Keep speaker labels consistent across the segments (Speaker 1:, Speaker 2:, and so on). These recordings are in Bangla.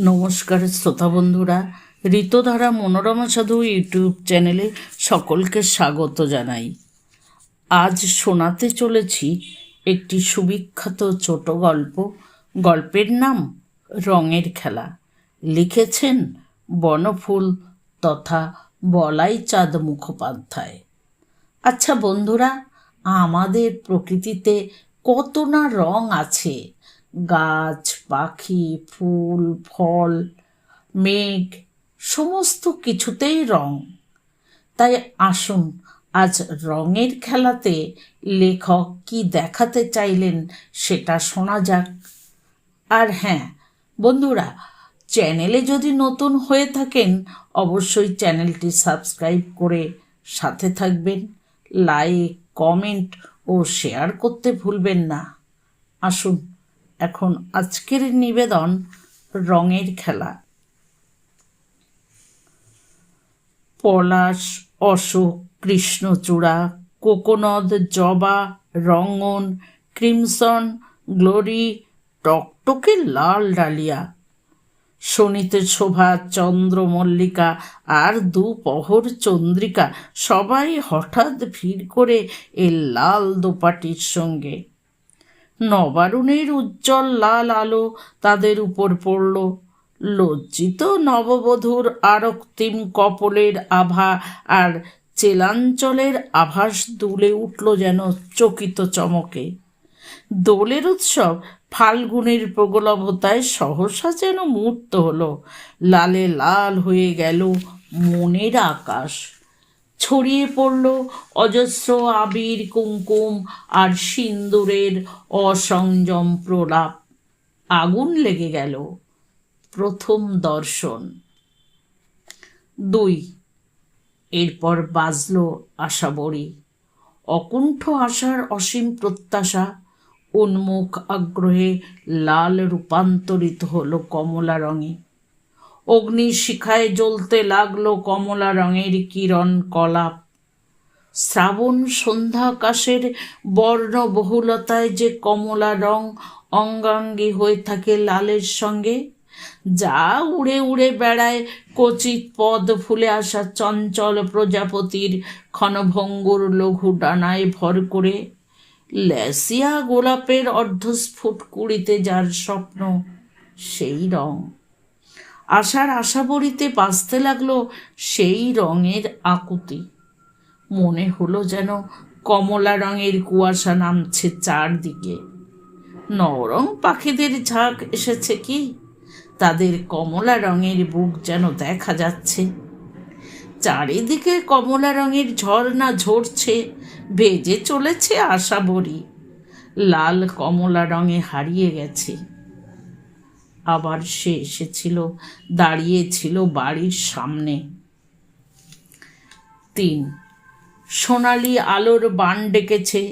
Speaker 1: নমস্কার শ্রোতা বন্ধুরা, ঋতধারা মনোরমা সাধু ইউটিউব চ্যানেলে সকলকে স্বাগত জানাই। আজ শোনাতে চলেছি একটি সুবিখ্যাত ছোট গল্প। গল্পের নাম রঙের খেলা। লিখেছেন বনফুল তথা বলাই চাঁদ মুখোপাধ্যায়। আচ্ছা বন্ধুরা, আমাদের প্রকৃতিতে কত না রং আছে? গাছ, পাখি, ফুল, ফল, মেঘ, সমস্ত কিছুতেই রং। তাই আসুন, আজ রঙের খেলাতে লেখক কি দেখাতে চাইলেন সেটা শোনা যাক। আর হ্যাঁ বন্ধুরা, চ্যানেলে যদি নতুন হয়ে থাকেন, অবশ্যই চ্যানেলটি সাবস্ক্রাইব করে সাথে থাকবেন, লাইক, কমেন্ট ও শেয়ার করতে ভুলবেন না। আসুন। এখন আজকের নিবেদন রঙের খেলা। পলাশ, অশোক, কৃষ্ণচূড়া, কোকোনদ, জবা, রঙ্গন, ক্রিমসন, গ্লোরি, টকটকে লাল ডালিয়া শনিতে শোভা, চন্দ্রমল্লিকা আর দুপহর চন্দ্রিকা সবাই হঠাৎ ভিড় করে এ লাল দোপাটির সঙ্গে নবারুণের উজ্জ্বল লাল আলো তাদের উপর পড়ল। লজ্জিত নববধূর আরক্তিম কপলের আভা আর চেলাঞ্চলের আভাস দুলে উঠল যেন চকিত চমকে। দোলের উৎসব ফাল্গুনের প্রগলভতায় সহসা যেন মূর্ত হলো। লালে লাল হয়ে গেল মনের আকাশ। ছড়িয়ে পড়ল অজস্র আবির কুমকুম আর সিন্দুরের অসংযম প্রলাপ। আগুন লেগে গেল। প্রথম দর্শন। দুই। এরপর বাজল আশাবরী। অকুণ্ঠ আশার অসীম প্রত্যাশা, উন্মুখ আগ্রহে লাল রূপান্তরিত হলো কমলা রঙে। অগ্নি শিখায় জ্বলতে লাগল কমলা রঙের কিরণ কলাপ। শ্রাবণ সন্ধ্যাকাশের বর্ণবহুলতায় যে কমলা রং অঙ্গাঙ্গী হয়ে থাকে লালের সঙ্গে, যা উড়ে উড়ে বেড়ায় কচিত পদ ফুলে আসা চঞ্চল প্রজাপতির ক্ষণভঙ্গুর লঘু ডানায় ভর করে। ল্যাসিয়া গোলাপের অর্ধস্ফুট কুড়িতে যার স্বপ্ন, সেই রং। আশার আশাবড়িতে বাঁচতে লাগল সেই রঙের আকুতি। মনে হলো যেন কমলা রঙের কুয়াশা নামছে চারদিকে। নরম পাখিদের ঝাঁক এসেছে কি? তাদের কমলা রঙের বুক যেন দেখা যাচ্ছে। চারিদিকে কমলা রঙের ঝর্ণা ঝরছে, ভেজে চলেছে আশাবরী লাল কমলা রঙে হারিয়ে গেছে। আবার সে এসেছিল, দাঁড়িয়েছিল বাড়ির সামনে। তিন, সোনালি আলোর বান ডেকেছে।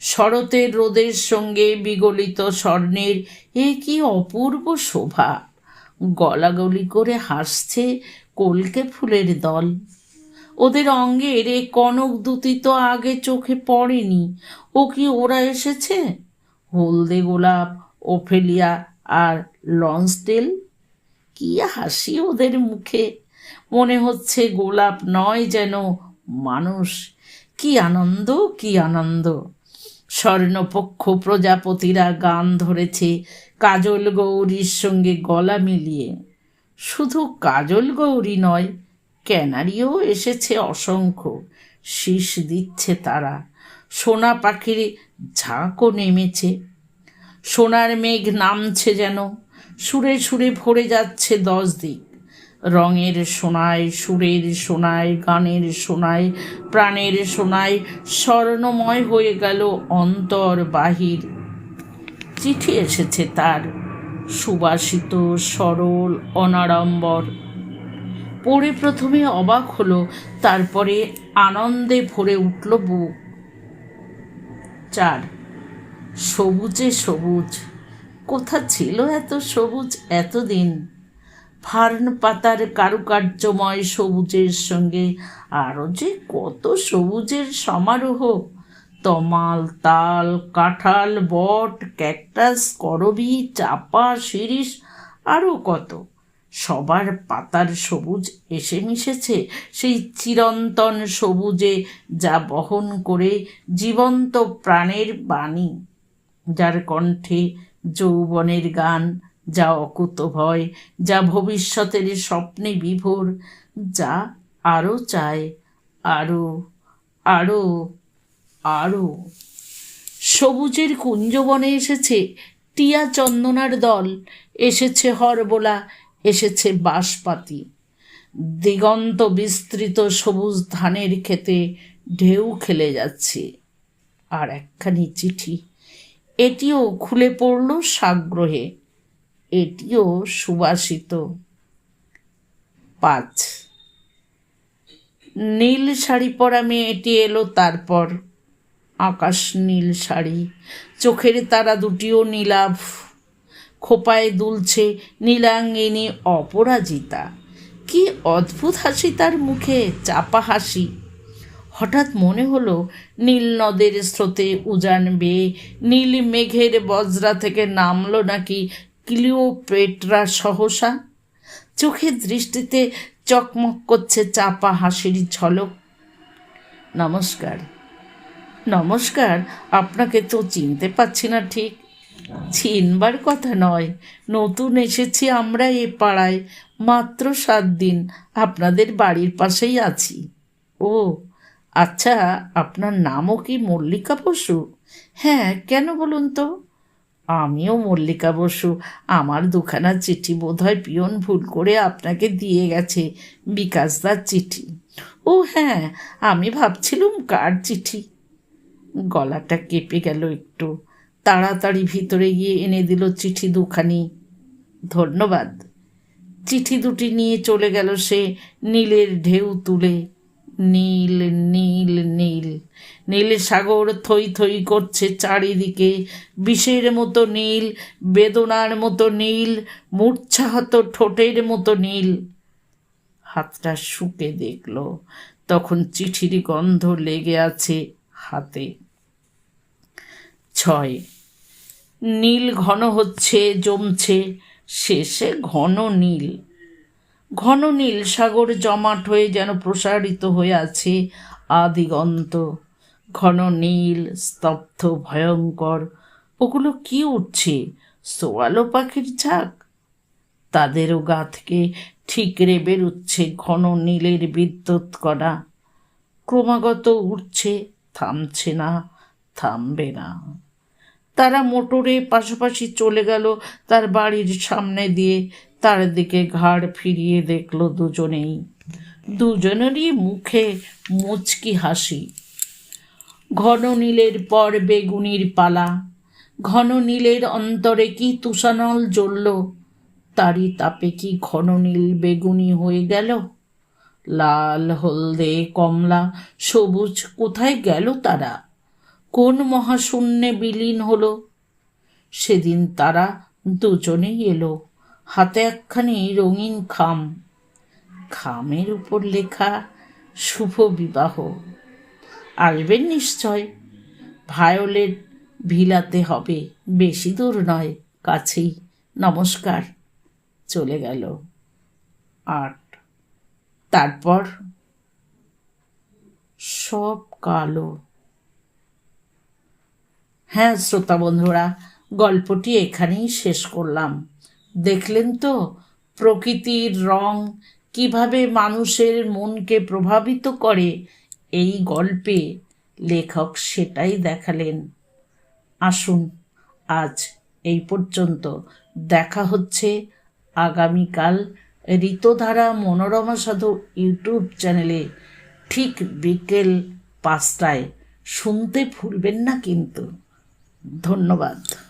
Speaker 1: শরতের রোদের সঙ্গে বিগলিত স্বর্ণের এ কি অপূর্ব শোভা। গলাগলি করে হাসছে কলকে ফুলের দল। ওদের অঙ্গের এ কনক দুতি তো আগে চোখে পড়েনি। ও কি ওরা এসেছে? হলদে গোলাপ, ওফেলিয়া আর লন্সডেল কি হাসি ওদের মুখে। মনে হচ্ছে গোলাপ নয় যেন মানুষ। কি আনন্দ কি আনন্দ। স্বর্ণপক্ষ প্রজাপতিরা গান ধরেছে কাজল গৌরীর সঙ্গে গলা মিলিয়ে। শুধু কাজল গৌরী নয়, ক্যানারিও এসেছে অসংখ্য। শীষ দিচ্ছে তারা। সোনা পাখির ঝাঁকও নেমেছে। সোনার মেঘ নামছে যেন, সুরে সুরে ভরে যাচ্ছে দশ দিক। রঙের সোনায়, সুরের সোনায়, গানের সোনায়, প্রাণের সোনায় স্বর্ণময় হয়ে গেল অন্তর বাহির। চিঠি এসেছে তার, সুবাসিত, সরল, অনাড়ম্বর। পড়ে প্রথমে অবাক হলো, তারপরে আনন্দে ভরে উঠল বুক। চার সবুজে সবুজ। কোথা ছিল এত সবুজ এতদিন? ফার্ন পাতার কারুকার্যময় সবুজের সঙ্গে আরও যে কত সবুজের সমারোহ। তমাল, তাল, কাঁঠাল, বট, ক্যাকটাস, করবি, চাপা, শিরিষ আরও কত। সবার পাতার সবুজ এসে মিশেছে সেই চিরন্তন সবুজে যা বহন করে জীবন্ত প্রাণের বাণী। যার কণ্ঠে যৌবনের গান, যা অকুত ভয়, যা ভবিষ্যতের স্বপ্নে বিভোর, যা আরও চায় আরও আরও আরও সবুজের কুঞ্জবনে এসেছে টিয়া চন্দনার দল, এসেছে হরবোলা, এসেছে বাঁশপাতি। দিগন্ত বিস্তৃত সবুজ ধানের ক্ষেতে ঢেউ খেলে যাচ্ছে। আর একখানি চিঠি। এটিও খুলে পড়ল সাগ্রহে। এটিও সুবাসিত। পাঁচ। নীল শাড়ি পরা মেয়েটি এলো তারপর। আকাশ নীল শাড়ি, চোখের তারা দুটিও নীলাভ। খোপায় দুলছে নীলাঙ্গিনী অপরাজিতা। কি অদ্ভুত হাসি তার মুখে, চাপা হাসি। হঠাৎ মনে হলো, নীল নদের স্রোতে উজান বেয়ে, নীল মেঘের বজ্রা থেকে নামলো নাকি ক্লিওপেট্রা সহসা? চোখের দৃষ্টিতে চকমক করছে চাপা হাসির ঝলক। নমস্কার। নমস্কার, আপনাকে তো চিনতে পারছি না ঠিক। চিনবার কথা নয়, নতুন এসেছি আমরা এ পাড়ায়। মাত্র সাত দিন আপনাদের বাড়ির পাশেই আছি। ও আচ্ছা আপনার নামও কি মল্লিকা বসু? হ্যাঁ কেন বলুন তো? আমিও মল্লিকা বসু। আমার দুখানা চিঠি বোধহয় পিয়ন ভুল করে আপনাকে দিয়ে গেছে বিকাশদার চিঠি। ও হ্যাঁ আমি ভাবছিলুম কার চিঠি? গলাটা কেঁপে গেল একটু। তাড়াতাড়ি ভিতরে গিয়ে এনে দিল চিঠি দুখানি। ধন্যবাদ। চিঠি দুটি নিয়ে চলে গেল সে নীলের ঢেউ তুলে। নীল নীল নীল। নীল সাগর থই থই করছে চারিদিকে। বিষের মতো নীল, বেদনার মতো নীল, মূর্ছাহত ঠোঁটের মতো নীল। হাতটা শুকে দেখল, তখন চিঠির গন্ধ লেগে আছে হাতে। ছয়। নীল ঘন হচ্ছে, জমছে, শেষে ঘন নীল। ঘন নীল সাগর জমাট হয়ে যেন প্রসারিত হয়ে আছে আদিগন্ত। ঘন নীল, স্তব্ধ, ভয়ঙ্কর। ওগুলো কি উঠছে? সোয়ালো পাখির ঝাঁক? তাদেরও গা থেকে ঠিকরে বেরুচ্ছে ঘন নীলের বিদ্যুৎ কণা। ক্রমাগত উঠছে, থামছে না, থামবে না। তারা মোটরে পাশাপাশি চলে গেল তার বাড়ির সামনে দিয়ে। তার দিকে ঘাড় ফিরিয়ে দেখল দুজনেই। দুজনেরই মুখে মুচকি হাসি। ঘন নীলের পর বেগুনির পালা। ঘন নীলের অন্তরে কি তুষানল জ্বলল? তারই তাপে কি ঘন নীল বেগুনি হয়ে গেল? লাল হলদে কমলা সবুজ কোথায় গেল তারা? কোন মহাশূন্যে বিলীন হলো? সেদিন তারা দুজনেই এলো। হাতে একখানি রঙিন খাম। খামের উপর লেখা শুভ বিবাহ। আসবেন নিশ্চয়? ভায়োলেট ভিলাতে হবে, বেশি দূর নয়, কাছেই। নমস্কার। চলে গেল। আট। তারপর? সব কালো। হ্যাঁ শ্রোতা বন্ধুরা, গল্পটি এখানেই শেষ করলাম। দেখলেন তো? প্রকৃতির রং কীভাবে মানুষের মনকে প্রভাবিত করে? এই গল্পে লেখক সেটাই দেখালেন। আসুন, আজ এই পর্যন্ত। দেখা হচ্ছে আগামীকাল ঋতধারা মনোরমা সাধু ইউটিউব চ্যানেলে। ঠিক বিকেল পাঁচটায়। শুনতে ভুলবেন না কিন্তু। ধন্যবাদ।